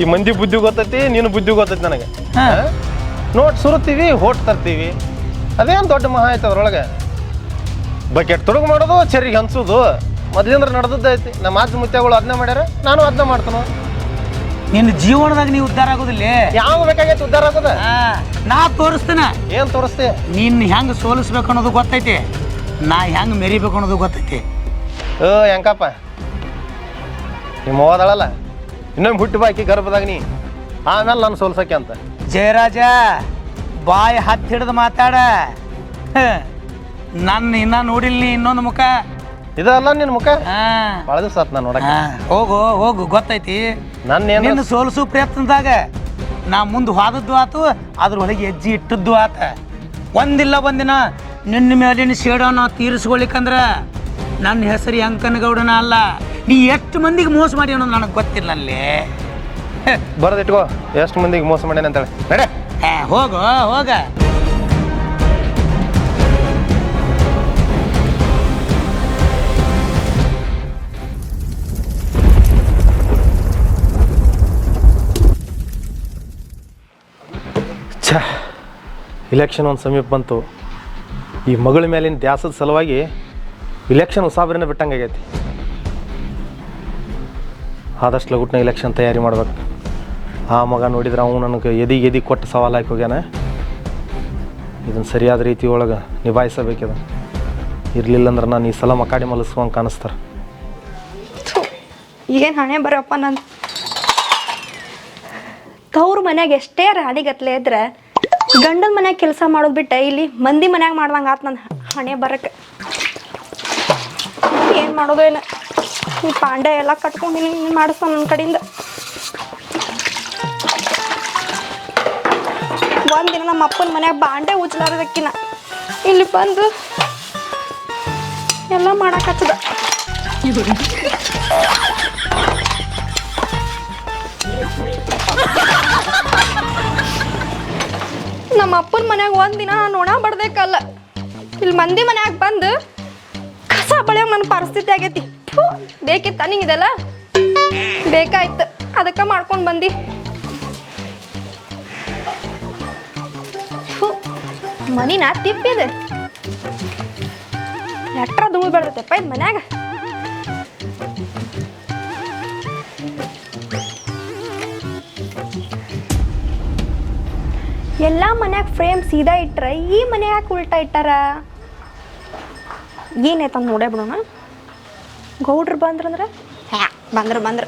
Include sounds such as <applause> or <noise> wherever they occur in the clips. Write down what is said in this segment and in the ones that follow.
ಈ ಮಂದಿ ಬುದ್ಧಿ ಗೊತ್ತೈತಿ ನೀನು ಬುದ್ಧಿ ಗೊತ್ತೈತಿ ನನಗೆ. ಹಾ. ನೋಟ್ ಸುರುತ್ತೀವಿ ಹೋಟ್ ತರ್ತೀವಿ. ಅದೇನು ದೊಡ್ಡ ಮಹಾ ಐತೆ ಅದ್ರೊಳಗೆ? ಬಕೆಟ್ ತೊಡಗು ಮಾಡೋದು ಚರಿಗೆ ಹಂಚೋದು. ಮೊದ್ಲಿಂದ್ರ ನಡೆದದ್ದೈತಿ ನಮ್ಮ ಮಾತು ಮುತ್ಯಗಳು ಅದನ್ನ ಮಾಡ್ಯಾರ ನಾನು ಅದನ್ನ ಮಾಡ್ತಾನ. ನಿನ್ನ ಜೀವನದಾಗ ನೀವು ಉದ್ಧಾರ ಆಗೋದಿಲ್ಲ. ಯಾವ ಬೇಕಾಗೈತಿ ಉದ್ಧಾರ ಆಗೋದ? ನಾ ತೋರಿಸ್ತೇನೆ. ಏನು ತೋರಿಸ್ತೆ? ನಿನ್ನ ಹೆಂಗೆ ಸೋಲಿಸ್ಬೇಕು ಅನ್ನೋದು ಗೊತ್ತೈತಿ. ನಾ ಹೆಂಗೆ ಮೆರಿಬೇಕು ಅನ್ನೋದು ಗೊತ್ತೈತಿ. ಓ ಹೆಂಕಪ್ಪ ನಿಮ್ಮ ಹೋದಳಲ್ಲ ಇನ್ನೊಮ್ಮೆ ಹುಟ್ಟು ಬಾಕಿ ಗರ್ಭದಾಗ ನೀ. ಆಮೇಲೆ ನಾನು ಸೋಲ್ಸಕ್ಕೆ ಅಂತ. ಜಯರಾಜ ಬಾಯಿ ಹತ್ತಿ ಹಿಡಿದು ಮಾತಾಡ. ನನ್ನ ಇನ್ನ ನೋಡಿಲ್ಲ ನೀ ಇನ್ನೊಂದು ಮುಖ. ಇದಲ್ಲ ನಿನ್ನ ಮುಖ? ಹಾ. ಭಾಳ ದಿವಸ ಆತ್ ನಾನು ನೋಡಕ್ಕೆ. ಹೋಗು ಹೋಗು ಗೊತ್ತೈತಿ. ನನ್ನ ನಿನ್ನ ಸೋಲಿಸು ಪ್ರಯತ್ನದಾಗ ನಾ ಮುಂದೆ ಹೋದದ್ದು ಆತು ಅದ್ರೊಳಗೆ ಹೆಜ್ಜೆ ಇಟ್ಟದ್ದು ಆತ. ಒಂದಿಲ್ಲ ಒಂದಿನ ನಿನ್ನ ಮೇಲಿನ ಸೇಡನ ತೀರಿಸ್ಕೊಳ್ಳಿಕಂದ್ರ ನನ್ನ ಹೆಸರು ಅಂಕನಗೌಡನ ಅಲ್ಲ. ನೀ ಎಷ್ಟು ಮಂದಿಗೆ ಮೋಸ ಮಾಡಿ ಅನ್ನೋದು ನನಗೆ ಗೊತ್ತಿಲ್ಲ ಅಲ್ಲಿ. ಬರೋದಿಟ್ಕೋ ಎಷ್ಟು ಮಂದಿಗೆ ಮೋಸ ಮಾಡ್ಯಾನ ಅಂತೇಳಿ ನಡೆ. ಹೋಗು ಹೋಗ. ಛ ಇಲೆಕ್ಷನ್ ಒಂದು ಸಮೀಪ ಬಂತು. ಈ ಮಗಳ ಮೇಲಿನ ದ್ಯಾಸದ ಸಲುವಾಗಿ ಇಲೆಕ್ಷನ್ ಉಸಾಬರಿನ ಬಿಟ್ಟಂಗೆ ಆಗೈತಿ. ಆದಷ್ಟು ಲಗುಟ್ನ ಎಲೆಕ್ಷನ್ ತಯಾರಿ ಮಾಡ್ಬೇಕು. ಆ ಮಗ ನೋಡಿದ್ರೆ ಅವನು ನನಗೆ ಎದಿಗೆ ಎದಿ ಕೊಟ್ಟು ಸವಾಲು ಹಾಕಿ ಹೋಗ್ಯಾನ. ಇದನ್ನು ಸರಿಯಾದ ರೀತಿ ಒಳಗೆ ನಿಭಾಯಿಸಬೇಕಿದೆ. ಇರಲಿಲ್ಲ ಅಂದ್ರೆ ನಾನು ಈ ಸಲ ಮಕಾಡಿ ಮಲಸುವಂಗೆ ಕಾಣಿಸ್ತಾರೆ. ಏನು ಹಣೆ ಬರಪ್ಪ ನನ್ನ ತವ್ರ ಮನ್ಯಾಗ ಎಷ್ಟೇ ರಾಡಿಗತ್ಲೆ ಇದ್ರೆ ಗಂಡನ ಮನ್ಯಾಗ ಕೆಲಸ ಮಾಡೋದು ಬಿಟ್ಟೆ ಇಲ್ಲಿ ಮಂದಿ ಮನ್ಯಾಗ ಮಾಡ್ದಂಗೆ ಆತು ನನ್ನ ಹಣೆ ಬರಕ್ಕೆ ಏನು ಮಾಡೋದು ಏನು. ಈ ಪಾಂಡೆ ಎಲ್ಲ ಕಟ್ಕೊಂಡು ಮಾಡಿಸ್ತಾನ ನನ್ನ ಕಡೆಯಿಂದ. ಒಂದಿನ ನಮ್ಮ ಅಪ್ಪನ ಮನ್ಯಾಗ ಬಾಂಡೆ ಉಜ್ಲಾರದಕ್ಕಿನ. ಇಲ್ಲಿ ಬಂದು ಎಲ್ಲ ಮಾಡಾಕತ್ತದ ನಮ್ಮ ಅಪ್ಪನ ಮನ್ಯಾಗ ಒಂದಿನ ನಾನು ಒಣ ಬಡ್ದೇಕಲ್ಲ. ಇಲ್ಲಿ ಮಂದಿ ಮನ್ಯಾಗ ಬಂದು ಕಸ ಬಳಿಯೋ ನನ್ನ ಪರಿಸ್ಥಿತಿ ಆಗೈತಿ. ಬೇಕಿತ್ತ ನಿಂಗಿದೆಲ್ಲ ಬೇಕಾಯ್ತು, ಅದಕ್ಕೆ ಮಾಡ್ಕೊಂಡು ಬಂದಿ. ಮನಿನ ತಿಪ್ಪಿದೆ. ಎಟ್ರ ಧೂಳು ಬೆಳ್ದೈತೆಪ್ಪ ಇದು ಮನ್ಯಾಗ? ಎಲ್ಲ ಮನ್ಯಾಗ ಫ್ರೇಮ್ ಸೀದಾ ಇಟ್ರೆ ಈ ಮನ್ಯಾಗ ಉಲ್ಟಾ ಇಟ್ಟಾರ? ಏನೈತ ನೋಡೇ ಬಿಡೋಣ. ಗೌಡ್ರು ಬಂದ್ರಂದ್ರೆ? ಹ್ಯಾ ಬಂದ್ರ ಬಂದ್ರ.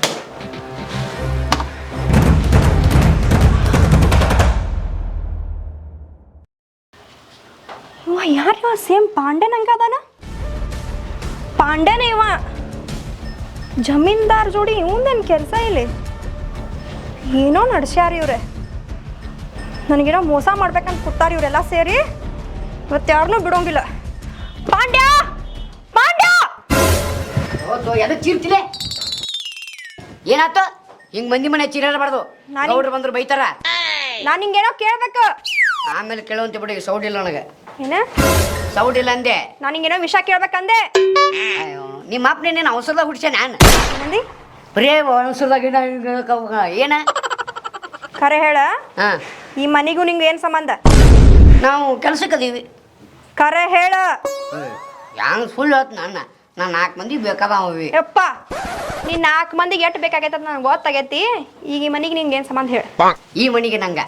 ಇವ ಯಾರಿವ ಸೇಮ್ ಪಾಂಡೆ ನಂಗ ಅದಾನ? ಪಾಂಡೆನೇ ಇವ. ಜಮೀನ್ದಾರ್ ಜೋಡಿ ಇವಂದೇನು ಕೆಲಸ ಇಲ್ಲಿ? ಏನೋ ನಡ್ಸ್ಯಾರ ಇವ್ರೆ. ನನಗೇನೋ ಮೋಸ ಮಾಡ್ಬೇಕಂತ ಕೊಡ್ತಾರೆ ಇವರೆಲ್ಲ ಸೇರಿ. ಇವತ್ತು ಯಾರನ್ನೂ ಬಿಡೋಂಗಿಲ್ಲ. ಹೌದು ಎದಕ್ ಚೀರ್ತಿಲೆ? ಏನಾಯ್ತು ಹಿಂಗ್ ಮಂದಿ ಮನೆ ಚೀರಾಡಬಾರ್ದು ನಾನ್ ಗೌಡ್ರು ಬಂದ್ರು ಬೈತಾರ. ನಾನು ಹಿಂಗೇನೋ ಕೇಳ್ಬೇಕು. ಆಮೇಲೆ ಕೇಳುವಂತ ಬಿಡಿ ಸೌಡ್ ಇಲ್ಲ ನನಗೆ. ಏನ? ಸೌಡ್ ಇಲ್ಲ ಅಂದೆ. ನಾನು ಹಿಂಗೇನೋ ವಿಷಯ ಕೇಳ್ಬೇಕಂದೆ. ಅಯ್ಯೋ ನಿಮ್ಮ ಅಪ್ಪನೇ ನೀನು ಅವಸರದಾಗ ಹುಡ್ಸೆ ನಾನು? ಬರೇ ಅವಸರದಾಗ ಏನ? ಖರೆ ಹೇಳ. ಹಾ. ಈ ಮನೆಗೂ ನಿಂಗೆ ಏನು ಸಂಬಂಧ? ನಾವು ಕೆಲ್ಸಕ್ಕೆ ಅದೀವಿ. ಖರೆ ಹೇಳ. ಹ್ಯಾಂಗ ಫುಲ್ ಹೋತ್ ನನ್ನ ನಾನು ನಾಲ್ಕು ಮಂದಿ ಬೇಕಾದವಿ ಯಪ್ಪ ನೀ ನಾಲ್ಕು ಮಂದಿಗೆ ಎಷ್ಟು ಬೇಕಾಗೈತೆ ಅಂತ ನನಗೆ ಗೊತ್ತಾಗೈತಿ. ಈಗ ಈ ಮನಿಗೆ ನಿಂಗೆ ಏನು ಸಂಬಂಧ ಹೇಳ. ಈ ಮನಿಗೆ ನಂಗ.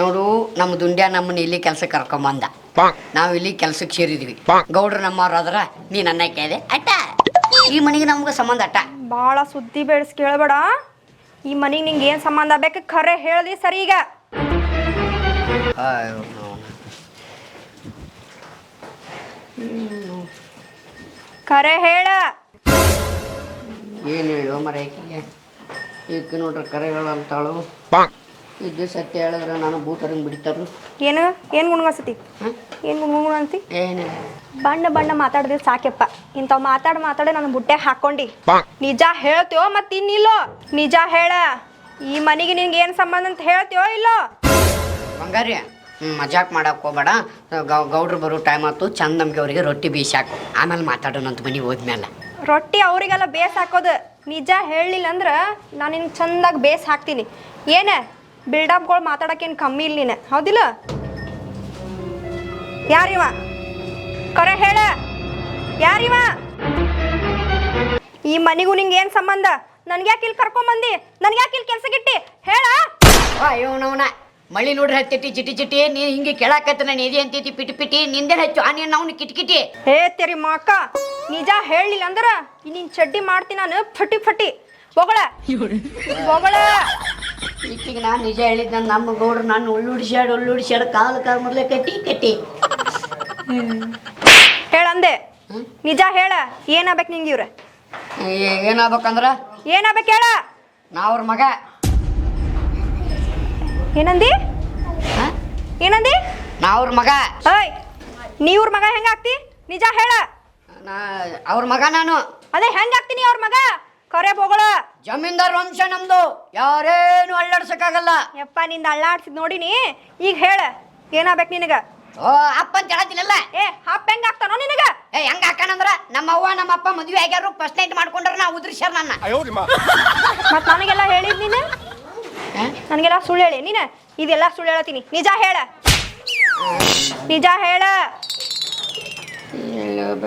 ನೋಡು ನಮ್ಮ ದುಂಡ್ಯ ನಮ್ಮನ್ನ ಇಲ್ಲಿ ಕೆಲ್ಸಕ್ಕೆ ಕರ್ಕೊಂಬಂದ ನಾವು ಇಲ್ಲಿ ಕೆಲ್ಸಕ್ಕೆ ಸೇರಿದ್ವಿ. ಗೌಡ್ರು ನಮ್ಮವ್ರು ಆದ್ರ ನೀ ನನ್ನ ಕೇಳಿದೆ ಅಟ್ಟ. ಈ ಮನಿಗೆ ನಮ್ಗೆ ಸಂಬಂಧ ಅಟ್ಟ. ಭಾಳ ಸುದ್ದಿ ಬೆಳೆಸಿ ಕೇಳಬೇಡ. ಈ ಮನಿಗೆ ನಿಂಗೆ ಏನು ಸಂಬಂಧ ಬೇಕು ಖರೆ ಹೇಳಿ ಸರಿ ಈಗ. ಖರೆ ಹೇಳ. ಏನು ಹೇಳು ಮರೈಕಿಗೆ ಈಗ ನೋಡ್ರಿ ಕರೆಗಳು ಅಂತಾಳು ಇದ್ದು ಸತ್ಯ ಹೇಳಿದ್ರೆ ನಾನು ಭೂತರಂಗ್ ಬಿಡ್ತಾರು. ಏನು? ಏನು ಗುಣಗಸತಿ ಹಾಂ? ಏನು ಗುಣಗುಣ ಅಂತಿ ಏನು ಬಣ್ಣ ಬಣ್ಣ ಮಾತಾಡಿದ್ರೆ ಸಾಕೆಪ್ಪ ಇಂಥವ್ ಮಾತಾಡಿ ಮಾತಾಡಿ ನನ್ನ ಬುಟ್ಟೆ ಹಾಕೊಂಡಿ ನಿಜ ಹೇಳ್ತೀವೋ ಮತ್ತೆ ಇನ್ನಿಲ್ಲೋ? ನಿಜ ಹೇಳ. ಈ ಮನೆಗೆ ನಿನ್ಗೆ ಏನು ಸಂಬಂಧ ಅಂತ ಹೇಳ್ತೀವೋ ಇಲ್ಲೋ? ಬಂಗಾರಿ ಮಜಾಕ್ ಮಾಡಕ್ಕೆ ಹೋಗ್ಬೇಡ. ಗೌ ಗೌಡ್ರು ಬರೋ ಟೈಮ್ ಆಯ್ತು ಚಂದ ನಮಗೆ ಅವರಿಗೆ ರೊಟ್ಟಿ ಬೀಸಾಕು. ಆಮೇಲೆ ಮಾತಾಡೋಣ ಅಂತ ಮನೆಗೆ ಹೋದ್ಮೇಲೆ ರೊಟ್ಟಿ ಅವರಿಗೆಲ್ಲ ಬೇಸ್ ಹಾಕೋದು ನಿಜ ಹೇಳಲಿಲ್ಲ ಅಂದ್ರೆ ನಾನು ನಿನ್ಗೆ ಚಂದಾಗಿ ಬೇಸ್ ಹಾಕ್ತೀನಿ ಏನ ಬಿಲ್ಡಪ್ಗಳು ಮಾತಾಡೋಕ್ಕೇನು ಕಮ್ಮಿ ಇಲ್ಲ ನೀನು. ಹೌದಿಲ್ಲ? ಯಾರಿವ? ಕರೆ ಹೇಳ. ಯಾರಿವ? ಈ ಮನಿಗೂ ನಿಂಗೆ ಏನು ಸಂಬಂಧ? ನನ್ಗೆ ಯಾಕೆ ಇಲ್ಲಿ ಕರ್ಕೊಂಬಂದಿ? ನನ್ಗೆ ಯಾಕೆ ಇಲ್ಲಿ ಕೆಲ್ಸಕ್ಕಿಟ್ಟಿ ಹೇಳ. ಅಯ್ಯೋ ನವನ ಮಳಿ ನೋಡ್ರಿ ಹತ್ತಿಟ್ಟಿ ಚಿಟಿ ಚಿಟಿ ನೀ ಹಿಂಗೆ ಕೇಳಾಕತ್ತ ನಾನು ಇದೆ ಅಂತೈತಿ ಪಿಟಿ ಪಿಟಿ ನಿಂದೆ ಹೆಚ್ಚು ಆ ನೀನು ಅವ್ನ ಕಿಟಕಿಟಿ ಹೇ ತೆರಿ ಮಾಕ ನಿಜ ಹೇಳಲಿಲ್ಲ ಅಂದ್ರ ನಿನ್ ಚಡ್ಡಿ ಮಾಡ್ತೀನಿ ನಾನು ಫಟಿ ಫಟಿ. ಹೊಗಳ ಹೊಗಳ ಈಕಿಗೆ ನಾನು ನಿಜ ಹೇಳಿದ್ದ ನಮ್ಮ ಗೌಡ್ರು ನಾನು ಉಳ್ಳುಡಿಸ್ಯಾಡ್ ಉಳ್ಳುಡಿಸ್ಯಾಡ್ ಕಾಲು ಕಾಲು ಮೊದಲೇ ಕಟ್ಟಿ ಕಟ್ಟಿ. ಹೇಳಂದೆ ನಿಜ ಹೇಳ ಏನಾಗ್ಬೇಕು ನಿಂಗೆ ಇವ್ರ? ಏನಾಗ್ಬೇಕಂದ್ರ ಏನಾಗ್ಬೇಕು ಹೇಳ? ನಾ ಅವ್ರ ಮಗ. ಏನಂದಿ? ಏನಂದಿ? ನಾ ಅವ್ರ ಮಗ. ಏಯ್ ನೀವ್ರ ಮಗ ಹೆಂಗಾಗ್ತಿ ನಿಜ ಹೇಳ. ನಾ ಅವ್ರ ಮಗ ನಾನು. ಅದೇ ಹೆಂಗಾಗ್ತೀನಿ ಅವ್ರ ಮಗ? ಕರೆ ಬೋಗಳ. ಜಮೀನ್ದಾರ್ ವಂಶ ನಮ್ದು. ಯಾರೇನು ಅಳ್ಳಾಡ್ಸಕ್ಕಾಗಲ್ಲ. ಯಪ್ಪ ನಿಂದ ಅಳ್ಳಾಡ್ಸಿದ್ ನೋಡಿನಿ ಈಗ ಹೇಳ ಏನಾಗ್ಬೇಕು ನಿನಗ? ಓ ಅಪ್ಪ ಅಂತ ಹೇಳತ್ತಿನಲ್ಲ. ಏ ಅಪ್ಪ ಹೆಂಗ್ ಆಗ್ತಾನೋ ನಿನಗ? ಏ ಹೆಂಗ ಹಾಕಣಂದ್ರ ನಮ್ಮ ಅವ್ವ ನಮ್ಮ ಅಪ್ಪ ಮದ್ವೆ ಆಗ್ಯಾರು ಫಸ್ಟ್ ನೈಟ್ ಮಾಡ್ಕೊಂಡ್ರ ನಾ ಉದ್ರಿಸ್ಯಾರ ನನ್ನ. ಮತ್ತೆ ನನಗೆಲ್ಲ ಹೇಳಿದ್ ನೀನು? ನನಗೆಲ್ಲ ಸುಳ್ಳು ಹೇಳಿ. ನೀನು ಇದೆಲ್ಲ ಸುಳ್ಳು ಹೇಳತ್ತೀನಿ. ನಿಜ ಹೇಳ. ನಿಜ ಹೇಳ.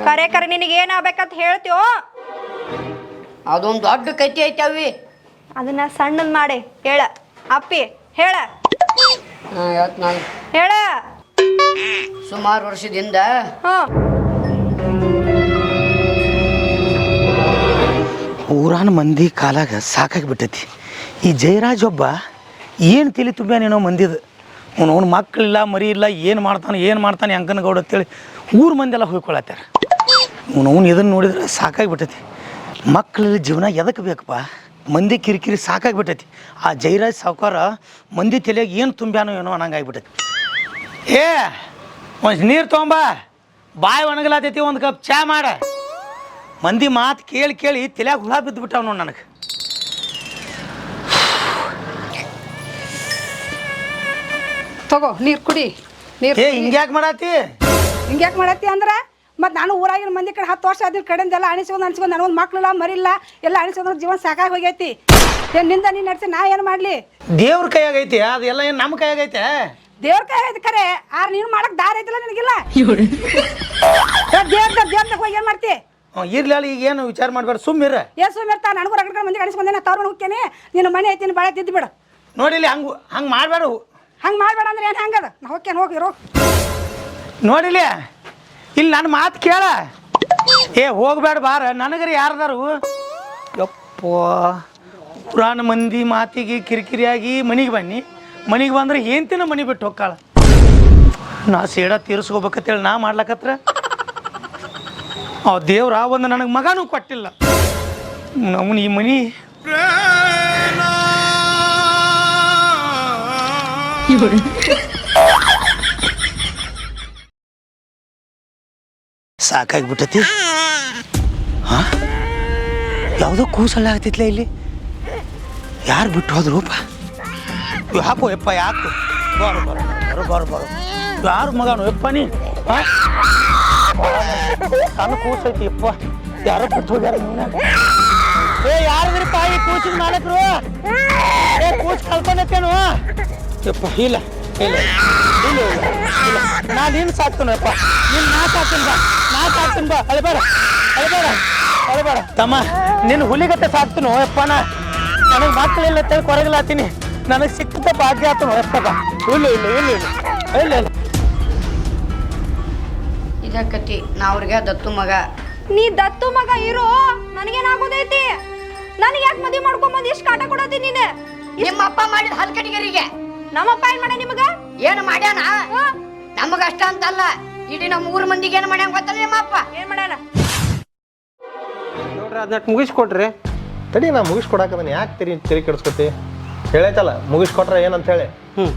ಕರೆ ಕರೆ ನಿನಗೆ ಏನಾಗ್ಬೇಕಂತ ಹೇಳ್ತೀವೋ ಅದೊಂದು ದೊಡ್ಡ ಕತ್ತಿ ಐತವಿ ಅವಿ. ಅದನ್ನ ಸಣ್ಣದ್ ಮಾಡಿ. ಹೇಳ. ಅಪ್ಪಿ ಹೇಳ. ಹೇಳ. ಸುಮಾರು ವರ್ಷದಿಂದ ಊರಾನ ಮಂದಿ ಕಾಲಾಗ ಸಾಕಾಗಿ ಬಿಟ್ಟೈತಿ ಈ ಜಯರಾಜ್ ಒಬ್ಬ ಏನು ತಿಳಿ ತುಂಬ್ಯಾನೇನೋ ಮಂದಿದು. ಅವ್ನು ಅವ್ನ ಮಕ್ಕಳಿಲ್ಲ ಮರಿ ಇಲ್ಲ ಏನು ಮಾಡ್ತಾನೆ ಏನು ಮಾಡ್ತಾನೆ ಅಂಕನಗೌಡ ಅಂತೇಳಿ ಊರು ಮಂದಿಯೆಲ್ಲ ಎಲ್ಲ ಅವನು ಅವ್ನು ಇದನ್ನು ನೋಡಿದ್ರೆ ಸಾಕಾಗಿ ಬಿಟ್ಟೈತಿ ಮಕ್ಕಳ ಜೀವನ ಎದಕ್ಕೆ ಬೇಕಪ್ಪ? ಮಂದಿ ಕಿರಿಕಿರಿ ಸಾಕಾಗಿ ಬಿಟ್ಟೈತಿ ಆ ಜೈರಾಜ್ ಸಾವುಕಾರ ಮಂದಿ ತಲೆಯಾಗ ಏನು ತುಂಬ್ಯಾನೋ ಏನೋ ಅನ್ನಂಗೆ ಆಗ್ಬಿಟ್ಟೈತಿ ಏ, ಒಂದು ನೀರು ತೊಗೊಂಬ. ಬಾಯಿ ಒಣಗಲಾತೈತಿ, ಒಂದು ಕಪ್ ಚಾ ಮಾಡ. ಮಂದಿ ಮಾತು ಕೇಳಿ ಕೇಳಿ ತಲೆಯಾಗ ಹುಳ ಬಿದ್ದುಬಿಟ್ಟಾವ ನೋಡಿ ನನಗೆ. ತಗೋ ನೀರು ಕುಡಿ ನೀರು ಏ ಹಿಂಗ್ಯಾಕೆ ಮಾಡಾತಿ? ಹಿಂಗ್ಯಾಕೆ ಮಾಡತ್ತಿ ಅಂದ್ರೆ ಮತ್ತು ನಾನು ಊರಾಗಿನ ಮಂದಿ ಕಡೆ ಹತ್ತು ವರ್ಷ ಆದಿನ ಕಡೆಯಿಂದ ಎಲ್ಲ ಅಣಿಸ್ಕೊಂಡು ಅಣಿಸ್ಕೊಂಡು ನನಗೊಂದು ಮಕ್ಕಳಿಲ್ಲ ಮರಿಲ್ಲ ಎಲ್ಲ ಅಣಿಸ್ಕೊಂಡು ಜೀವನ ಸಾಕಾಗಿ ಹೋಗೈತಿ. ಏನು ನಿಂದ ನೀನು ನಡೆಸಿ ನಾ ಏನು ಮಾಡಲಿ? ದೇವ್ರ ಕೈಯಾಗೈತಿ ಅದೆಲ್ಲ ಏನು ನಮ್ಮ ಕೈಯಾಗೈತೆ ದೇವ್ರ ಕೈ ಐತಿ ಖರೆ ಆರ್ ನೀನು ಮಾಡಕ್ ದಾರಿ ಐತಿಲ್ಲ ನಿನಗಿಲ್ಲ? ದೇವ್ರ ದೇವ್ರ ಹೋಗಿ ಏನು ಮಾಡ್ತಿ? ಇರ್ಲಿ ಅಲ್ಲ ಈಗ ಏನು ವಿಚಾರ ಮಾಡಬೇಡ ಸುಮ್ಮಿರ ಏಸು ಇರ್ತಾ ನನಗೂ ರಗಡ ಮಂದಿ ಅಣಿಸ್ಕೊಂಡೇನೆ ತವ್ರ ಹೋಗ್ತೇನೆ. ನಿನ್ನ ಮನೆ ಐತಿ ನೀನು ಬಾಳೆ ತಿದ್ದು ಬಿಡು. ನೋಡಿಲಿ ಹಂಗೆ ಹಂಗೆ ಮಾಡಬೇಡ ಹಂಗೆ ಮಾಡಬೇಡ ಅಂದ್ರೆ ಏನು ಹಂಗದ? ನಾ ಹೋಗ್ಯಾನ ಹೋಗಿ ರೋ ನೋಡಿಲಿ? ಇಲ್ಲಿ ನನ್ನ ಮಾತು ಕೇಳ. ಏ, ಹೋಗ್ಬೇಡ ಬಾರ. ನನಗರಿ ಯಾರದಾರು? ಯಪ್ಪ. ಪುರಾಣ ಮಂದಿ ಮಾತಿಗೆ ಕಿರಿಕಿರಿಯಾಗಿ ಮನೆಗೆ ಬನ್ನಿ. ಮನೆಗೆ ಬಂದ್ರೆ ಏನ್ತಿನ ಮನೆ ಬಿಟ್ಟು ಹೋಗ್ಕಾಳ. ನಾ ಸೇಡ ತೀರಿಸ್ಕೋಬೇಕಂತೇಳಿ ನಾ ಮಾಡ್ಲಕತ್ರ? ಆ ದೇವ್ರ ಒಂದು ನನಗೆ ಮಗನೂ ಕೊಟ್ಟಿಲ್ಲ. ನಮ್ಮ ಈ ಮನಿ <laughs> ಸಾಕಾಗ್ಬಿಟ್ಟತಿ? ಹಾ? ಯಾವುದೋ ಕೂಸಲ್ಲ ಆಗ್ತಿತ್ಲ ಇಲ್ಲಿ? ಯಾರು ಬಿಟ್ಟು ಹೋದ್ರೂಪ ಯಾಕೋ ಯಪ್ಪ, ಯಾಕು? ಬಾರು ಬಾರು ಬಾರು ಬಾರು ಬಾರು. ಯಾರು ಮಗನು, ಯಪ್ಪ ನೀ? ನಾನು ಕೂಸೈತಿ, ಯಪ್ಪ. ಯಾರೋ ಬಿಟ್ಟು ಹೋಗ್ಯಾರ. ಏ, ಯಾರದ್ರಪ್ಪ ಈ ಕೂಸಿನ ಮಾಡಕ್ರು ಏ, ಕೂಸ್ ಕಳ್ಕೊಂಡತ್ತೇನು ಯಪ್ಪ ಇಲ್ಲ ಇಲ್ಲ. ಇಲ್ಲ ಇಲ್ಲ ಇಲ್ಲ. ನಾ ನಿನ್ ಸಾಕ್ತೇನೆ ಅಪ್ಪ ನಿನ್ ನಾ ಸಾಕ್ತೀನಿ ಬಾ. ನಾ ಸಾಕ್ತೀನಿ ಬಾ. ಅಳಬೇಡ. ಅಳಬೇಡ. ಅಳಬೇಡ. ತಮ್ಮ ನಿನ್ನ ಹುಲಿಗತ್ತೆ ಸಾಕ್ತೀನೋ ಯಪ್ಪ ನಾ. ನನಗೆ ಮಕ್ಕಳಿಲ್ಲ ಅಂತೇಳಿ ಕೊರಗಲಾತೀನಿ ನನಗೆ ಸಿಕ್ಕದ ಭಾಗ್ಯ ಆತನು ಯಪ್ಪ ಬಾ. ಇಲ್ಲ ಇಲ್ಲ ಇಲ್ಲ ಇಲ್ಲ. ಇಲ್ಲ ಇಲ್ಲ. ಇದಕ್ಕತಿ ನಾ ಅವ್ರಿಗೆ ದತ್ತು ಮಗ. ನೀ ದತ್ತು ಮಗ ಇರೋ ನನಗೇನಾಗೋದೈತಿ ನನಗೆ ಯಾಕೆ ಮದುವೆ ಮಾಡ್ಕೊಂಬಂದು ಇಷ್ಟು ಕಾಟ ಕೊಡತಿ ನೀನು? ನಿಮ್ಮ ಅಪ್ಪ ಮಾಡಿದ ಹಲ್ಕಟಿಗರಿಗೆ ನಮ್ಮಪ್ಪ ಏನ್ ಮಾಡ ನಿಮಗ? ಏನ್ ಮಾಡ್ಯಾನ? ನಮಗ ನಮಗಷ್ಟ ಅಂತಲ್ಲ. ಇಡೀ ನಮ್ಮ ಊರ್ ಮಂದಿಗೆ ಏನು ಮಾಡ್ಯಾನ ಗೊತ್ತಲ್ಲ ನಿಮ್ಮಪ್ಪ ಏನ್ ಮಾಡ್ಯಾನ? ನೋಡ್ರಿ ಅದನ್ನ ಮುಗಿಸ್ಕೊಡ್ರಿ ತಡಿ ನಾ ಮುಗಿಸ್ಕೊಡಕದನ್ನ ಯಾಕೆ ತಿರಿ ತಿರಿ ಕೆಡಿಸ್ಕೊತಿ? ಹೇಳೈತಲ್ಲ ಮುಗಿಸ್ಕೊಟ್ರೆ ಏನಂತ ಹೇಳಿ ಹ್ಞೂ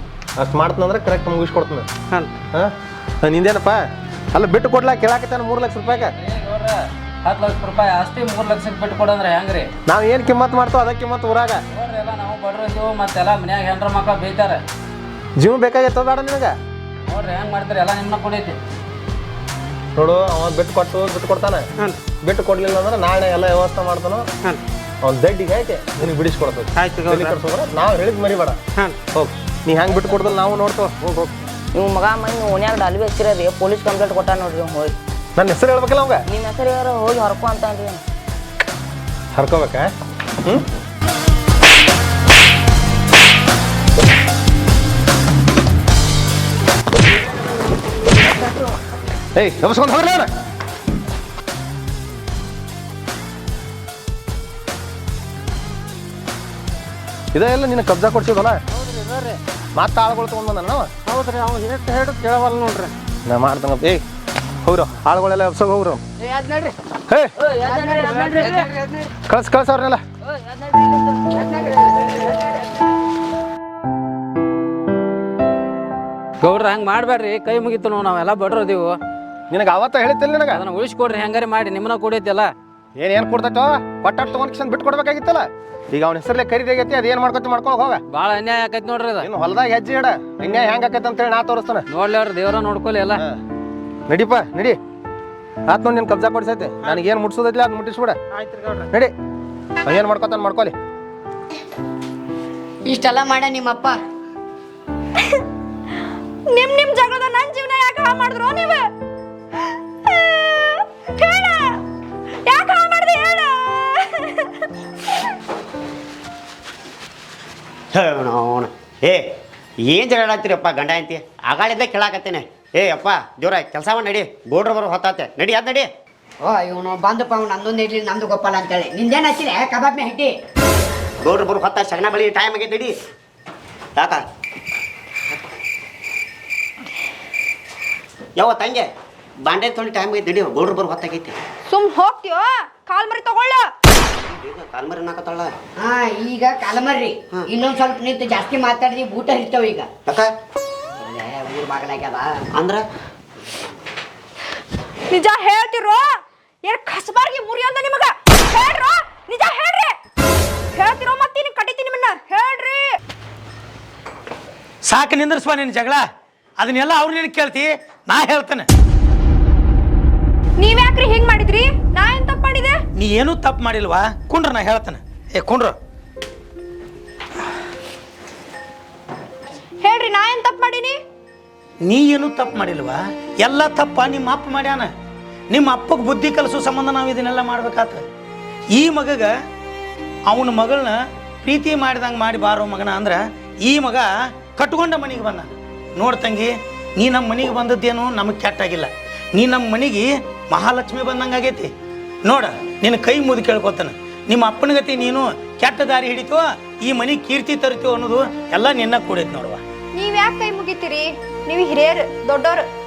ಅಷ್ಟು ಮಾಡ್ತಂದ್ರೆ ಕರೆಕ್ಟ್ ಮುಗಿಸ್ಕೊಡ್ತೀನಿ. ಹಾಂ. ಹಾಂ? ನಿಂದೇನಪ್ಪ? ಅಲ್ಲ ಬಿಟ್ಟು ಕೊಡ್ಲಾ? ಕೇಳಾಕತ್ತಾನ ಮೂರು ಲಕ್ಷ ರೂಪಾಯಿಗೆ? ಹತ್ತು ಲಕ್ಷ ರೂಪಾಯಿ ಅಷ್ಟೇ ಮೂರು ಲಕ್ಷಕ್ಕೆ ಬಿಟ್ಟು ಕೊಡಂದ್ರೆ ಹೆಂಗ್ರಿ? ನಾವು ಏನು ಕಿಮ್ಮತ್ ಮಾಡ್ತೋ ಅದಕ್ಕೆ ಕಿಮ್ಮತ್ ಊರಾಗ. ಬಡ್ರಿದ್ದು ಮತ್ತೆಲ್ಲ ಮನ್ಯಾಗ ಹೆಂಡ್ರ ಮಕ್ಕಳು ಬೈತಾರೆ. ಜೀವ ಬೇಕಾಗಿತ್ತು ಬೇಡ ನಿನಗೆ? ನೋಡ್ರಿ ಹೆಂಗ್ ಮಾಡ್ತಾರೆ? ಎಲ್ಲ ನಿಮ್ಮನ್ನ ಕೊಡೈತಿ. ನೋಡು ಅವ ಬಿಟ್ಟು ಕೊಟ್ಟು ಬಿಟ್ಟು ಕೊಡ್ತಾನೆ. ಬಿಟ್ಟು ಕೊಡ್ಲಿಲ್ಲ ಅಂದ್ರೆ ನಾಳೆ ಎಲ್ಲ ವ್ಯವಸ್ಥೆ ಮಾಡ್ತಾನೋ? ಅವ್ನ ದಡ್ಡಿಗೆ ಹಾಕಿ ನಿನಗೆ ಆಯ್ತು ಗೌಡ್ರ. ನಾವು ಹೇಳಿದ್ ಮರಿ ಬೇಡ. ಹೋಗಿ. ನೀ ಹೆಂಗೆ ಬಿಟ್ಟು ಕೊಡ್ದಲ್ಲ ನಾವು ನೋಡ್ತೇವೆ ಹೋಗಿ ಹೋಗಿ. ನೀವು ಮಗ ಮನೆ ಓನ್ಯಾಗ ಡಲ್ವಿ ಹಚ್ಚಿರೋದು. ಪೊಲೀಸ್ ಕಂಪ್ಲೇಂಟ್ ಕೊಟ್ಟ ನೋಡ್ರಿ ಹೋಗಿ. ನನ್ನ ಹೆಸರು ಹೇಳ್ಬೇಕಲ್ಲ ಅವಂಗ? ನಿನ್ನ ಹೆಸರು ಹೋಗಿ ಹರ್ಕೋ ಅಂತ ಅಂದ್ರಿ ಹರ್ಕೋಬೇಕಾ? ಹ್ಞೂ ಏಯ್ ನಮಸ್ಕೊಂಡು ಹೋಗ್ರಿ ಅವ್ರ ಇದೇ ಎಲ್ಲ ನಿನ್ನ ಕಬ್ಜಾ ಕೊಡ್ಸಿದಲ್ಲ? ಮತ್ತೆ ಆಳ್ಗಳು ತೊಗೊಂಡ್ ಹೌದು ಹೌದ್ರಿ ಅವ್ನು ಎಷ್ಟು ಹೇಳಿ ಕೇಳವಲ್ಲ ನೋಡ್ರಿ. ನಾ ಮಾಡ್ದಂಗ ಏಯ್ ಹೋಗ್ರು ಆಳುಗಳೆಲ್ಲ ಎಬ್ಸೋಗ ಹೋಗ್ರು. ಹೇ ಕಳ್ಸಿ ಕಳ್ಸಿ ಅವ್ರನ್ನೆಲ್ಲ. ಗೌಡ್ರ ಹಂಗೆ ಮಾಡಬೇಡ್ರಿ. ಕೈ ಮುಗಿತು ನಾವು ನಾವೆಲ್ಲ ಬಡ್ರದೀವು ನಿನಗೆ ಅವತ್ತ ಹೇಳ್ತಿಲ್ಲ ನಿನಗೆ? ಅದನ್ನ ಉಳಿಸ್ಕೊಡ್ರಿ ಹೆಂಗಾರೆ ಮಾಡಿ ನಿಮ್ಮನ್ನ ಕೊಡೈತಿಲ್ಲ ಏನ್ ಏನ್ ಕೊಡ್ತೈತೋ? ಪಟ್ಟಾಟ್ ತಗೊಂಡ್ ಕಿಸನ್ ಬಿಟ್ಟು ಕೊಡ್ಬೇಕಾಗಿತ್ತಲ್ಲ? ಈಗ ಅವ್ನ ಹೆಸರಲ್ಲೇ ಖರೀದಾಗೈತಿ ಅದೇನ್ ಮಾಡ್ಕೊತಿ ಮಾಡ್ಕೊಂಡು ಹೋಗ. ಬಾಳ ಅನ್ಯಾಯ ಆಕೈತಿ ನೋಡ್ರಿ ಅದು. ಇನ್ನು ಹೊಲದಾಗ ಹೆಜ್ಜೆ ಇಡ. ಇನ್ಯಾಯ ಹೆಂಗ್ ಆಕೈತಿ ಅಂತೇಳಿ ನಾ ತೋರಿಸ್ತಾನೆ. ನೋಡ್ಲಿ ಅವ್ರ ದೇವ್ರ ನೋಡ್ಕೊಲಿ ಎಲ್ಲ. ನಡಿಪ ನಡಿ. ಆತ್ ನೋಡಿ ನಿನ್ ಕಬ್ಜಾ ಕೊಡ್ಸೈತೆ. ನನಗೆ ಏನ್ ಮುಟ್ಸೋದೈತಿಲ್ಲ ಅದ್ ಮುಟ್ಟಿಸ್ಬಿಡ. ನಡಿ. ಏನ್ ಮಾಡ್ಕೊತಾನ ಮಾಡ್ಕೊಲಿ. ಇಷ್ಟೆಲ್ಲ ಮಾಡ ನಿಮ್ಮಪ್ಪ. ನಿಮ್ ನಿಮ್ ಜಗಳದ ನನ್ ಜೀವನ ಯಾಕೆ ಹಾಳು ಮಾಡಿದ್ರು ನೀವು? ಅವನು ಏ ಏನು ಜಗಳ ಆಡ್ತೀರಪ್ಪ ಗಂಡ ಅಂತಿ ಆಗಾಳಿಂದ ಕೇಳಾಕತ್ತೇನೆ. ಏ ಅಪ್ಪ ಜೋರ ಕೆಲಸ ಮಾಡಿ ನಡಿ. ಗೋಡ್ರ ಬರೋ ಹೊತ್ತಾತೆ. ನಡಿ ಅದ್ ನಡಿ. ಓ ಇವನು ಬಂದಪ್ಪ ಅವ್ನು ನಂದೊಂದು ಇಡ್ಲಿ ನಂದು ಗೊಪ್ಪಲ್ಲ ಅಂತೇಳಿ. ನಿಂದೇನು ಹಚ್ಚಿದೆ? ಕಬಾಬ್ ಮೇ ಹಿಟ್ಟಿ. ಗೋಡ್ರ ಬರೋ ಹೊತ್ತ ಸಗಣ ಬಳಿ ಟೈಮ್ ಆಗೈತೆ ನಡಿ. ತಾತ. ಯಾವ ತಂಗೆ ಬಾಂಡೆ ತೊಳಿ ಟೈಮ್ ಆಗೈತೆ ನಡಿ ಗೋಡ್ರ ಬರೋ ಹೊತ್ತಾಗೈತಿ. ಸುಮ್ ಹೋಗ್ತೀಯೋ? ಕಾಲ್ ಮರಿ ತಗೊಳ್ಳ. ಹಾ ಈಗ ಕಾಲಮರ್ರಿ ಇನ್ನೊಂದ್ ಸ್ವಲ್ಪ ನಿಂತು ಜಾಸ್ತಿ ಮಾತಾಡಿದ್ವಿ ಊಟ ಹಿಡ್ತಾವ ಈಗ. ಊರ್ ಬಾಗಲಾಗ್ಯದ ಅಂದ್ರ? ನಿಜ ಹೇಳ್ತಿರೋ? ಏನ್ ಕಸಬಾರ್ಗಿ ಮುರಿ ಅಂದ ನಿಮಗ? ಹೇಳ್ರೋ? ನಿಜ ಹೇಳ್ರಿ. ಹೇಳ್ತಿರೋ ಮತ್ತೀನಿ ಕಡಿತೀನಿ ನಿಮ್ಮನ್ನ. ಹೇಳ್ರಿ. ಸಾಕು ನಿಂದ್ರಸ್ಪ ನಿನ್ನ ಜಗಳ. ಅದನ್ನೆಲ್ಲ ಅವ್ರು ನಿನಗೆ ಕೇಳ್ತಿ ನಾ ಹೇಳ್ತೇನೆ. ನೀವ್ಯಾಕ್ರಿ ಹಿಂಗ್ ಮಾಡಿದ್ರಿ? ನಾ ಏನ್ ಮಾಡಿದೆ ನೀ ಏನೂ ತಪ್ಪು ಮಾಡಿಲ್ವಾ? ಕುಂಡ್ರ ನಾ ಹೇಳ್ತೇನೆ. ಏ ಕುಂಡ್ರ. ಹೇಳ್ರಿ ನಾ ಏನ್ ತಪ್ಪು ಮಾಡೀನಿ? ನೀ ಏನೂ ತಪ್ಪು ಮಾಡಿಲ್ವಾ? ಎಲ್ಲ ತಪ್ಪ? ನಿಮ್ಮ ಅಪ್ಪ ಮಾಡ್ಯಾನ. ನಿಮ್ಮ ಅಪ್ಪಗೆ ಬುದ್ಧಿ ಕಲಿಸೋ ಸಂಬಂಧ ನಾವು ಇದನ್ನೆಲ್ಲ ಮಾಡ್ಬೇಕಾತ. ಈ ಮಗಗ ಅವನ ಮಗಳನ್ನ ಪ್ರೀತಿ ಮಾಡಿದಂಗೆ ಮಾಡಿ ಬಾರೋ ಮಗನ ಅಂದ್ರೆ ಈ ಮಗ ಕಟ್ಕೊಂಡ ಮನೆಗೆ ಬಂದ. ನೋಡ್ ತಂಗಿ ನೀ ನಮ್ಮ ಮನೆಗೆ ಬಂದದ್ದೇನು ನಮಗೆ ಕೆಟ್ಟಾಗಿಲ್ಲ. ನೀ ನಮ್ಮ ಮನೆಗೆ ಮಹಾಲಕ್ಷ್ಮಿ ಬಂದಂಗೆ ಆಗೈತಿ. ನೋಡ ನಿನ್ನ ಕೈ ಮುದ್ದು ಕೇಳ್ಕೊತಾನೆ. ನಿಮ್ಮ ಅಪ್ಪನ ಗತಿ ನೀನು ಕೆಟ್ಟ ದಾರಿ ಹಿಡಿತೋ ಈ ಮನೆ ಕೀರ್ತಿ ತರಿತೋ ಅನ್ನೋದು ಎಲ್ಲ ನಿನ್ನ ಕೂಡೈತಿ ನೋಡುವ. ನೀವ್ ಯಾಕೆ ಕೈ ಮುಗಿತೀರಿ? ನೀವು ಹಿರಿಯರು ದೊಡ್ಡೋರು.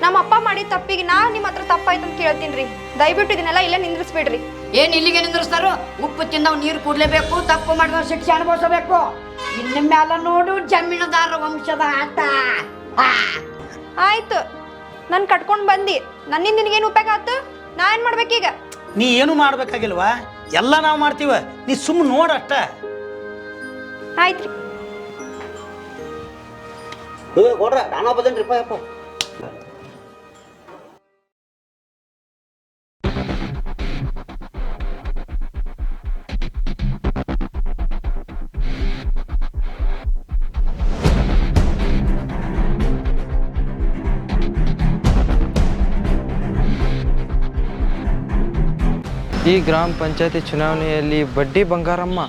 ನಮ್ಮ ಅಪ್ಪ ಮಾಡಿದ ತಪ್ಪಿಗೆ ನಾ ನಿಮ್ಮ ಹತ್ರ ತಪ್ಪಾಯ್ತು ಅಂತ ಕೇಳ್ತೀನಿ ದಯವಿಟ್ಟು ಇದನ್ನೆಲ್ಲ ಇಲ್ಲೇ ನಿಂದ್ರಿಸ್ಬಿಡ್ರಿ. ಏನ್ ಇಲ್ಲಿಗೆ ನಿಂದ್ರಿಸ್ತಾರೋ? ಉಪ್ಪು ತಿಂದವ್ ನೀರು ಕುಡ್ಲೇಬೇಕು ತಪ್ಪು ಮಾಡಿದವ್ ಶಿಕ್ಷೆ ಅನುಭವಿಸಬೇಕು. ಇನ್ನ ಮ್ಯಾಲ ನೋಡು ಜಮೀನುದಾರ ವಂಶದ ಆಟ. ಆ. ಆಯ್ತು. ನನ್ ಕಟ್ಕೊಂಡ್ ಬಂದಿ. ನನ್ನಿಂದ ನಿನಗೇನು ಉಪಯೋಗ ಆತು? ನಾ ಏನ್ ಮಾಡ್ಬೇಕೀಗ? ನೀ ಏನು ಮಾಡ್ಬೇಕಾಗಿಲ್ವಾ? ಎಲ್ಲ ನಾವು ಮಾಡ್ತೀವ. ನೀ ಸುಮ್ಮನೆ ನೋಡಷ್ಟ ಆಯ್ತ್ರಿ. ಕೊಡ್ರ ನಾನಾ ಬದನ್ರಿಪ್ಪ ಈ ಗ್ರಾಮ ಪಂಚಾಯತಿ ಚುನಾವಣೆಯಲ್ಲಿ ಬಡ್ಡಿ ಬಂಗಾರಮ್ಮ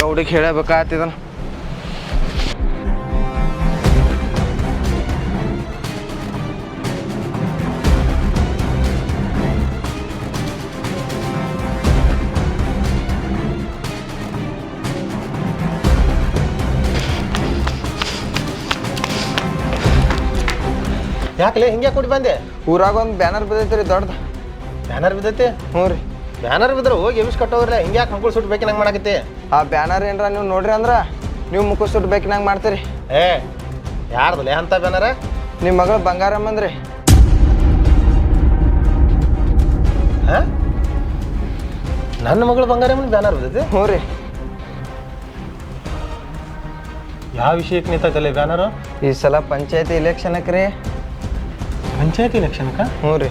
ಗೌಡಿಗೆ ಹೇಳಬೇಕಾಗ್ತಿದನ. ಯಾಕಲೇ ಹಿಂಗೆ ಕೊಡಿ ಬಂದೆ? ಊರಾಗ ಒಂದು ಬ್ಯಾನರ್ ಬಿದ್ದೈತ್ರಿ ದೊಡ್ಡದು. ಬ್ಯಾನರ್ ಬಿದ್ದೈತೆ? ಹ್ಞೂ ರೀ. ಬ್ಯಾನರ್ ಬಿದ್ರೆ ಹೋಗಿ ಎವಿಸ್ ಕಟ್ಟೋದ್ರಲ್ಲ ಹಿಂಗೆ ಯಾಕೆ ಮುಕ್ಕಳು ಸುಟ್ಟು ನಂಗೆ ಮಾಡಕತ್ತಿ? ಆ ಬ್ಯಾನರ್ ಏನ್ರ ನೀವು ನೋಡ್ರಿ ಅಂದ್ರೆ ನೀವು ಮುಖ ಸುಟ್ಟು ನಂಗೆ ಮಾಡ್ತೀರಿ. ಏ ಯಾರ್ದಲ್ಲ ಅಂತ ಬ್ಯಾನರ? ನಿಮ್ಮ ಮಗಳು ಬಂಗಾರಮ್ಮಂದ್ರಿ ಹಾಂ? ನನ್ನ ಮಗಳು ಬಂಗಾರಮ್ಮನ ಬ್ಯಾನರ್ ಬಿದ್ದೈತಿ? ಹ್ಞೂ ರೀ. ಯಾವ ವಿಷಯಕ್ಕೆ ನಿಂತೈತಲ್ಲ ಬ್ಯಾನರು? ಈ ಸಲ ಪಂಚಾಯತಿ ಇಲೆಕ್ಷನಕ್ಕೆ ರೀ. ಪಂಚಾಯತಿ ಇಲೆಕ್ಷನ್ಕ ಹ್ಞೂ ರೀ.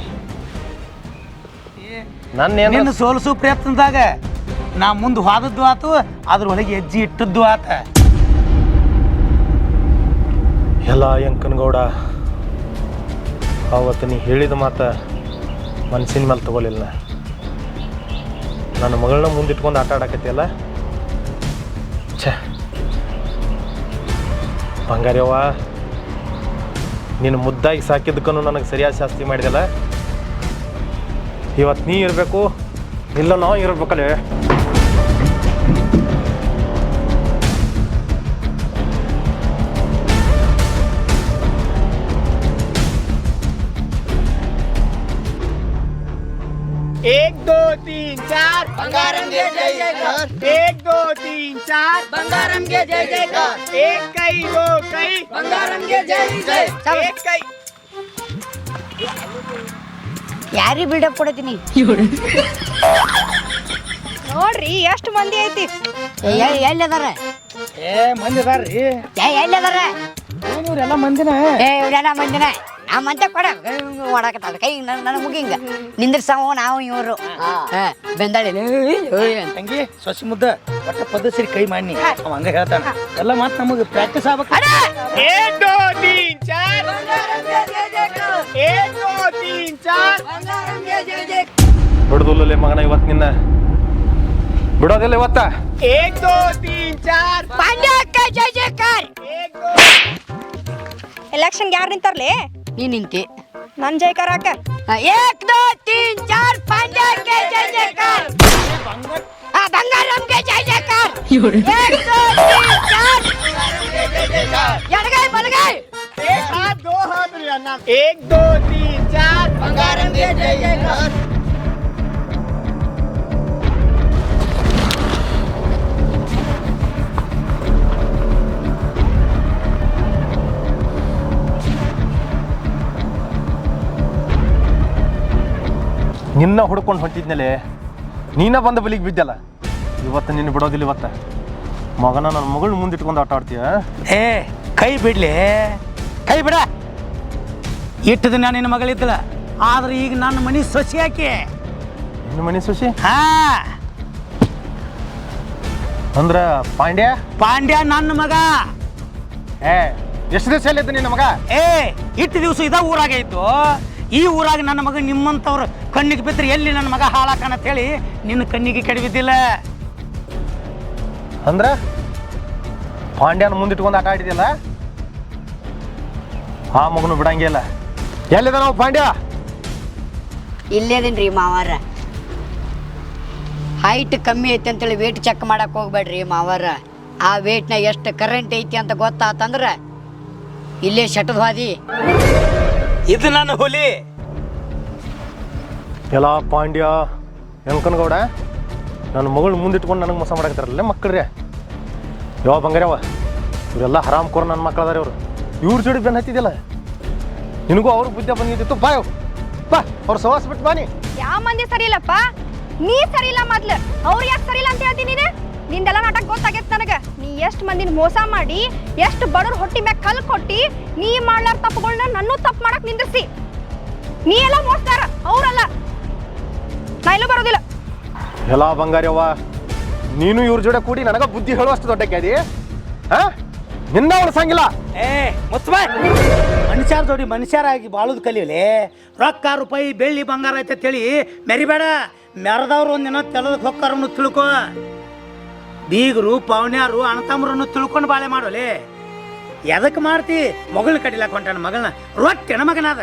ನನ್ನ ಏನು ನಿನ್ನ ಸೋಲಿಸೋ ಪ್ರಯತ್ನದಾಗ ನಾ ಮುಂದೆ ಹೋದದ್ದು ಆತು ಅದ್ರೊಳಗೆ ಹೆಜ್ಜೆ ಇಟ್ಟದ್ದು ಆತ. ಎಲ್ಲ ಎಂಕನಗೌಡ ಅವತ್ತು ನೀ ಹೇಳಿದ ಮಾತ ಮನಸ್ಸಿನ ಮೇಲೆ ತಗೊಲಿಲ್ಲ. ನನ್ನ ಮಗಳನ್ನ ಮುಂದಿಟ್ಕೊಂಡು ಆಟ ಆಡಕತ್ತಿಯಲ್ಲ? ಛೇ. ಬಂಗಾರ್ಯವ್ವ ನೀನು ಮುದ್ದಾಗಿ ಸಾಕಿದ್ದಕ್ಕೂ ನನಗೆ ಸರಿಯಾದ ಶಾಸ್ತಿ ಮಾಡಿದಲ್ಲ? ಇವತ್ತು ನೀ ಇರಬೇಕು ಇಲ್ಲ ನಾವು ಇರ್ಬೇಕಲ್ಲೇ एक दो तीन चार बंगारम के जय जयकार एक दो तीन चार बंगारम के जय जयकार एक कई दो कई बंगारम के जय जय एक कई ಯಾರಿಗೆ ಬಿಲ್ಡಪ್ ಕೊಡತೀನಿ? ನೋಡ್ರಿ ಎಷ್ಟು ಮಂದಿ ಐತಿ? ಎಲ್ಲದಾರ ಏ ಮಂದಿ ಅದಾರ್ರಿ. ಅದಾರ? ಮಂದಿ ಮಂದಿನ? ಏ ಇವ್ರೆಲ್ಲ ಮಂದಿನ? ನಾ ಮಂತೆ ಕೊಡ ಮಾಡಕತ್ತಾಳ ಕೈ ನನ್ನ ನನ್ನ ಮುಗಿಂಗ ನಿಂದ್ರಸವ ನಾವು ಇವರು. ಬೆಂದಾಳಿ. ತಂಗಿ ಸೊಸಿ ಮುದ್ದ ಒಟ್ಟ ಪದ್ಧತಿ ಕೈ ಮಾಡಿ ಅವ ಹಂಗ ಹೇಳ್ತಾನ. ಎಲ್ಲ ಮಾತು ನಮಗೆ ಪ್ರಾಕ್ಟೀಸ್ ಆಗ್ಬೇಕು. ಬಿಡದಿಲ್ಲ ಮಗನ ಇವತ್ತು ನಿನ್ನ ಬಿಡೋದಿಲ್ಲ ಇವತ್ತ ಏಕ್ ದೋ ತೀನ್ ಚಾರ್ ಜಯ ಜಯಕಾರ ಎಲೆಕ್ಷನ್ ಯಾರು ನಿಂತಾರ್ಲಿ? ನೀ ನಿಂತಿ ನನ್ ಜೈಕಾರ ಹಾಕ ಏಕ್ ದೋ ತೀನ್ ಚಾರ್ ಪಾಂಡ್ಯ ಜೈ ಜಯ ಜಯಕಾರ. ಆ ಬಂಗಾರಂ ಕೆ ಜಯ ಜಯಕಾರ. ಏಕ್ ದೋ ತೀನ್ ಚಾರ್. ಎಡಗೈ ಬಲಗೈ. એક હાથ દો હાથ રહ્યા ના એક દો ત્રણ ચાર ભંગાર અંગે જય જય ನಿನ್ನ ಹುಡ್ಕೊಂಡು ಹೊಂಟಿದ್ಮೇಲೆ ನೀನ ಬಂದ ಬಲಿಗೆ ಬಿದ್ದಲ್ಲ? ಇವತ್ತು ನಿನ್ನ ಬಿಡೋದಿಲ್ಲ ಇವತ್ತ. ಮಗನ ನನ್ನ ಮಗಳು ಮುಂದಿಟ್ಕೊಂಡು ಆಟ ಆಡ್ತೀಯ? ಏ, ಕೈ ಬಿಡ್ಲಿ? ಕೈ ಬಿಡ. ಇಟ್ಟು ನಾನು ನಿನ್ನ ಮಗಳಿದ್ದಲ್ಲ. ಆದ್ರೆ ಈಗ ನನ್ನ ಮನಿ ಸೊಸಿ ಹಾಕಿ ನಿನ್ನ ಮನೆ ಸೊಸಿ? ಹಾ. ಅಂದ್ರ ಪಾಂಡ್ಯ? ಪಾಂಡ್ಯ ನನ್ನ ಮಗ. ಏ ಎಷ್ಟು ದಿವಸ ಎಲ್ಲಿದ್ದ ನಿನ್ನ ಮಗ? ಏ ಇಟ್ಟು ದಿವಸ ಇದ ಊರಾಗ ಇತ್ತು ಈ ಊರಾಗ ನನ್ನ ಮಗ ನಿಮ್ಮಂಥವ್ರು ಕಣ್ಣಿಗೆ ಬಿದ್ದರೆ ಎಲ್ಲಿ ನನ್ನ ಮಗ ಹಾಳಾಕನ ಹೇಳಿ ನಿನ್ನ ಕಣ್ಣಿಗೆ ಕೆಡವಿದ್ದಿಲ್ಲ ಅಂದ್ರ ಪಾಂಡ್ಯನ ಮುಂದಿಟ್ಕೊಂಡು ಆಟ ಆಡಿದ್ಯಲ್ಲ? ಆ ಮಗನು ಬಿಡಂಗಿಲ್ಲ ಎಲ್ಲಿದ ನಾವು ಪಾಂಡ್ಯ? ಇಲ್ಲೇದೇನ್ರಿ ಮಾವಾರ. ಹೈಟ್ ಕಮ್ಮಿ ಐತಿ ಅಂತೇಳಿ ವೇಟ್ ಚೆಕ್ ಮಾಡಕ್ ಹೋಗ್ಬೇಡ್ರಿ ಮಾವಾರ. ಆ ವೇಟ್ನಾಗ ಎಷ್ಟು ಕರೆಂಟ್ ಐತಿ ಅಂತ ಗೊತ್ತಾತಂದ್ರೆ ಇಲ್ಲೇ ಶೆಟದ ಹಾದಿ ಇದು ನನ್ನ ಹುಲಿ. ಎಲ್ಲ ಪಾಂಡ್ಯ ಎಂಕನಗೌಡ ನನ್ನ ಮಗಳು ಮುಂದಿಟ್ಕೊಂಡು ನನಗೆ ಮೋಸ ಮಾಡಕತ್ತಾರಲ್ಲ ಮಕ್ಕಳ್ರಿ. ಯಾವ ಬಂಗಾರವ ಇವರೆಲ್ಲ ಹರಾಮ್ ಕೋರ್ ನನ್ನ ಮಕ್ಕಳದಾರೆ ಅದಾರ ಇವರು. ಇವ್ರ ಜೋಡಿ ಬೆನ್ನು ಹತ್ತಿದ್ಯಲ್ಲ? ನಿನಗೂ ಅವ್ರ ಬುದ್ಧಿ ಬಂದಿದ್ದಿತ್ತು. ಬಾ ಇವ್. ಬಾ ಅವ್ರ ಸವಾಸ ಬಿಟ್ಟು ಬಾನಿ ಯಾವ ಮಂದಿ ಸರಿ ಇಲ್ಲಪ್ಪ ನೀ ಸರಿ ಇಲ್ಲ ಮೊದ್ಲು. ಅವ್ರು ಯಾಕೆ ಸರಿ ಇಲ್ಲ ಅಂತ ಹೇಳ್ತೀನಿ ನೀನು? ನಿಂದೆಲ್ಲ ನಾಟಕ ಗೊತ್ತಾಗೈತೆ ನನಗೆ. ನೀ ಎಷ್ಟು ಮಂದಿನ ಮೋಸ ಮಾಡಿ ಎಷ್ಟು ಬಡವ್ರ ಹೊಟ್ಟಿ ಮ್ಯಾಗ ಕಲ್ ಕೊಟ್ಟಿ ನೀ ಮಾಡ್ಲಾರ ತಪ್ಪುಗಳನ್ನ ನನ್ನೂ ತಪ್ಪು ಮಾಡಕ್ ನಿಂದಿರ್ಸಿ. ನೀ ಎಲ್ಲ ಮೋಸ್ತಾರ ಅವ್ರಲ್ಲ. ನಾ ಎಲ್ಲೂ ಬರೋದಿಲ್ಲ. ಎಲ್ಲ ಬಂಗಾರವ್ವ ನೀನು ಇವ್ರ ಜೋಡೆ ಕೂಡಿ ನನಗ ಬುದ್ಧಿ ಹೇಳುವಷ್ಟು ದೊಡ್ಡ ಕ್ಯಾದಿ. ಹಾ ನಿನ್ನ ಉಳಿಸಂಗಿಲ್ಲ ಏ ಮುಚ್ಚ ಮನುಷ್ಯರ ಜೋಡಿ ಮನುಷ್ಯರಾಗಿ ಬಾಳುದು ಕಲಿಯಲಿ ರೊಕ್ಕ ರೂಪಾಯಿ ಬೆಳ್ಳಿ ಬಂಗಾರ ಐತೆ ತಿಳಿ ಮೆರಿಬೇಡ. ಮೆರೆದವ್ರು ಒಂದಿನ ತೆಲದಕ್ಕೆ ಹೊಕ್ಕಾರನ್ನು ತಿಳ್ಕೊ. ಬೀಗರು ಪವನ್ಯಾರು ಅಣತಮ್ರನ್ನು ತಿಳ್ಕೊಂಡು ಬಾಳೆ ಮಾಡೋಲಿ. ಎದಕ್ಕೆ ಮಾಡ್ತಿ? ಮಗಳ ಕಡಿಲಾಕ ಹೊಂಟಾನ ಮಗಳನ್ನ. ರೊಟ್ಟೆನ ಮಗನಾದ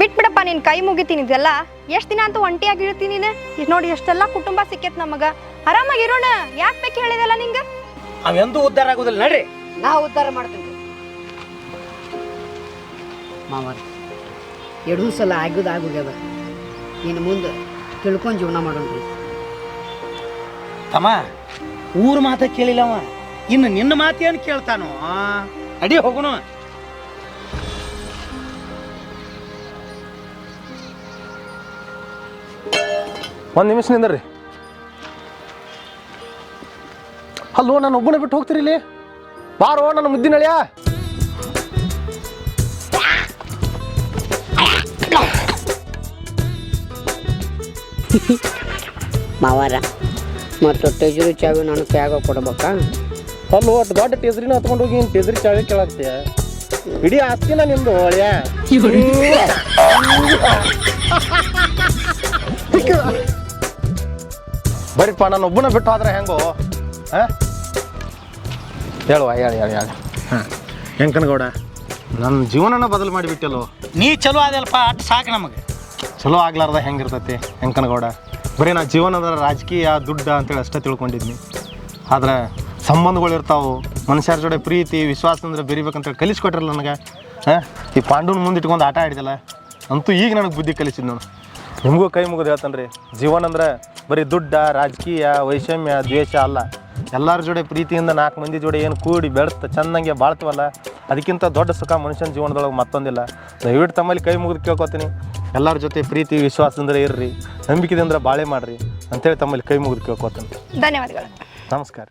ಬಿಟ್ಬಿಡಪ್ಪ ನಿನ್ ಕೈ ಮುಗಿತೀನಿ ಇದೆಲ್ಲ. ಎಷ್ಟು ದಿನ ಅಂತ ಒಂಟಿಯಾಗಿ ಇರ್ತೀನಿ ನೀನು? ಇದ್ ನೋಡಿ ಎಷ್ಟೆಲ್ಲ ಕುಟುಂಬ ಸಿಕ್ಕೇತ್ ನಮಗ. ಆರಾಮಾಗಿರೋಣ ಯಾಕೆ ಬೇಕು ಹೇಳಿದಲ್ಲ ನಿಂಗ? ಅವೆಂದೂ ಉದ್ಧಾರ ಆಗೋದಿಲ್ಲ. ನಡ್ರಿ. ನಾ ಉದ್ಧಾರ ಮಾಡ್ತೀನಿ. ಮಾವ ಎರಡೂ ಸಲ ಆಗೋದು ಆಗೋಗ್ಯದ. ಇನ್ನು ಮುಂದೆ ತಿಳ್ಕೊಂಡು ಜೀವನ ಮಾಡೋಣ ತಮ್ಮ ಊರ ಮಾತ ಕೇಳಿಲ್ಲವ. ಇನ್ನು ನಿನ್ನ ಮಾತೇನು ಕೇಳ್ತಾನೋ? ಅಡಿ ಹೋಗೋಣ ಒಂದು ನಿಮಿಷ ನಿಂದ್ರಿ. ಅಲ್ಲೋ ನಾನು ಒಬ್ಬನೇ ಬಿಟ್ಟು ಹೋಗ್ತೀರಿ ಇಲ್ಲಿ? ಬಾರೋ ನನ್ನ ಮುದ್ದಿನ ಅಳಿಯ. ಮಾವಾರ ಮತ್ತು ಟೆಜುರಿ ಚಾವಿ ನಾನು ಕ್ಯಾಗ ಕೊಡ್ಬೇಕಾ? ಅಲ್ಲೋ ಒಟ್ಟು ದೊಡ್ಡ ಟೆಜ್ರಿನ ಹತ್ಕೊಂಡು ಹೋಗಿ ನೀನು ಟೇಸ್ರಿ ಚಾಳಿ ಕೇಳಾಕ್ತೀಯ? ಇಡೀ ಆಸ್ತಿನ ನಿಮ್ದು ಒಳ್ಳೆಯ ಬರೀಪ್ಪ ನಾನು ಒಬ್ಬನ ಬಿಟ್ಟು ಆದ್ರೆ ಹೆಂಗೋ ಹಾಂ? ಹೇಳುವ ಹೇಳಿ ಹೇಳಿ ಹೇಳಿ. ಹಾಂ. ಹೆಂಕನಗೌಡ ನನ್ನ ಜೀವನನ ಬದಲು ಮಾಡಿಬಿಟ್ಟಲ್ಲೋ ನೀ ಚಲೋ ಅದಲ್ಪ ಅಟ್ ಸಾಕು ನಮಗೆ. ಚಲೋ ಆಗ್ಲಾರ್ದ ಹೆಂಗಿರ್ತೈತಿ ಹೆಂಕನಗೌಡ ಬರೀ ನಾ ಜೀವನದ ರಾಜಕೀಯ ದುಡ್ಡ ಅಂತೇಳಿ ಅಷ್ಟೇ ತಿಳ್ಕೊಂಡಿದ್ನಿ. ಆದ್ರೆ ಸಂಬಂಧಗಳು ಇರ್ತಾವು ಮನುಷ್ಯರ ಜೊತೆ ಪ್ರೀತಿ ವಿಶ್ವಾಸ ಅಂದ್ರೆ ಬೆರಿಬೇಕಂತೇಳಿ ಕಲಿಸ್ಕೊಟ್ರಲ್ಲ ನನಗೆ. ಹಾಂ ಈ ಪಾಂಡುನ ಮುಂದೆ ಇಟ್ಕೊಂಡು ಆಟ ಆಡಿದಲ್ಲ ಅಂತೂ ಈಗ ನನಗೆ ಬುದ್ಧಿ ಕಲಿಸಿದ್ ನಾನು ನಿಮಗೂ ಕೈ ಮುಗಿದು ಹೇಳ್ತಾನೆ ರೀ ಜೀವನ ಅಂದ್ರೆ ಬರೀ ದುಡ್ಡ ರಾಜಕೀಯ ವೈಷಮ್ಯ ದ್ವೇಷ ಅಲ್ಲ. ಎಲ್ಲರ ಜೋಡಿ ಪ್ರೀತಿಯಿಂದ ನಾಲ್ಕು ಮಂದಿ ಜೋಡಿ ಏನು ಕೂಡಿ ಬೆಳೆತ ಚಂದಂಗೆ ಬಾಳ್ತವಲ್ಲ ಅದಕ್ಕಿಂತ ದೊಡ್ಡ ಸುಖ ಮನುಷ್ಯನ ಜೀವನದೊಳಗೆ ಮತ್ತೊಂದಿಲ್ಲ. ದಯವಿಟ್ಟು ತಮ್ಮಲ್ಲಿ ಕೈ ಮುಗಿದು ಕೇಳ್ಕೊತೀನಿ. ಎಲ್ಲರ ಜೊತೆ ಪ್ರೀತಿ ವಿಶ್ವಾಸದಿಂದ ಇರ್ರಿ ನಂಬಿಕೆದಿಂದ ಬಾಳೆ ಮಾಡ್ರಿ ಅಂತೇಳಿ ತಮ್ಮಲ್ಲಿ ಕೈ ಮುಗಿದು ಕೇಳ್ಕೊತೀನಿ. ಧನ್ಯವಾದಗಳು. ನಮಸ್ಕಾರ.